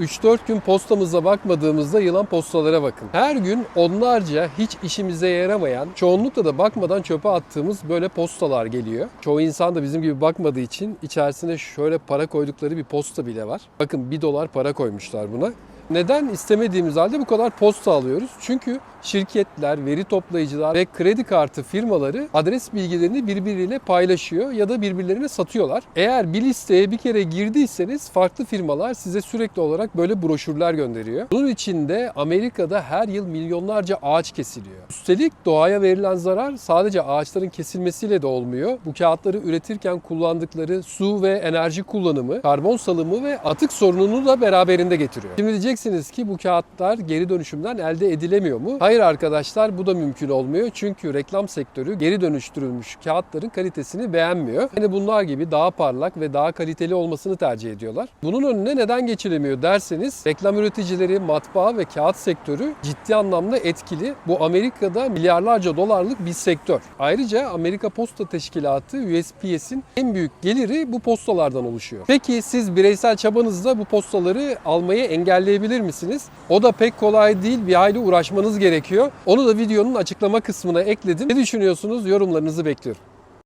3-4 gün postamıza bakmadığımızda yılan postalara bakın. Her gün onlarca hiç işimize yaramayan, çoğunlukla da bakmadan çöpe attığımız böyle postalar geliyor. Çoğu insan da bizim gibi bakmadığı için içerisine şöyle para koydukları bir posta bile var. Bakın 1 dolar para koymuşlar buna. Neden istemediğimiz halde bu kadar posta alıyoruz? Çünkü şirketler, veri toplayıcılar ve kredi kartı firmaları adres bilgilerini birbiriyle paylaşıyor ya da birbirlerine satıyorlar. Eğer bir listeye bir kere girdiyseniz farklı firmalar size sürekli olarak böyle broşürler gönderiyor. Bunun için de Amerika'da her yıl milyonlarca ağaç kesiliyor. Üstelik doğaya verilen zarar sadece ağaçların kesilmesiyle de olmuyor. Bu kağıtları üretirken kullandıkları su ve enerji kullanımı, karbon salımı ve atık sorununu da beraberinde getiriyor. Şimdi diyeceksiniz ki bu kağıtlar geri dönüşümden elde edilemiyor mu? Hayır arkadaşlar bu da mümkün olmuyor. Çünkü reklam sektörü geri dönüştürülmüş kağıtların kalitesini beğenmiyor. Yani bunlar gibi daha parlak ve daha kaliteli olmasını tercih ediyorlar. Bunun önüne neden geçilemiyor derseniz reklam üreticileri, matbaa ve kağıt sektörü ciddi anlamda etkili. Bu Amerika'da milyarlarca dolarlık bir sektör. Ayrıca Amerika Posta Teşkilatı USPS'in en büyük geliri bu postalardan oluşuyor. Peki siz bireysel çabanızla bu postaları almayı engelleyebilir misiniz? O da pek kolay değil. Bir hayli uğraşmanız gerekiyor. Onu da videonun açıklama kısmına ekledim. Ne düşünüyorsunuz? Yorumlarınızı bekliyorum.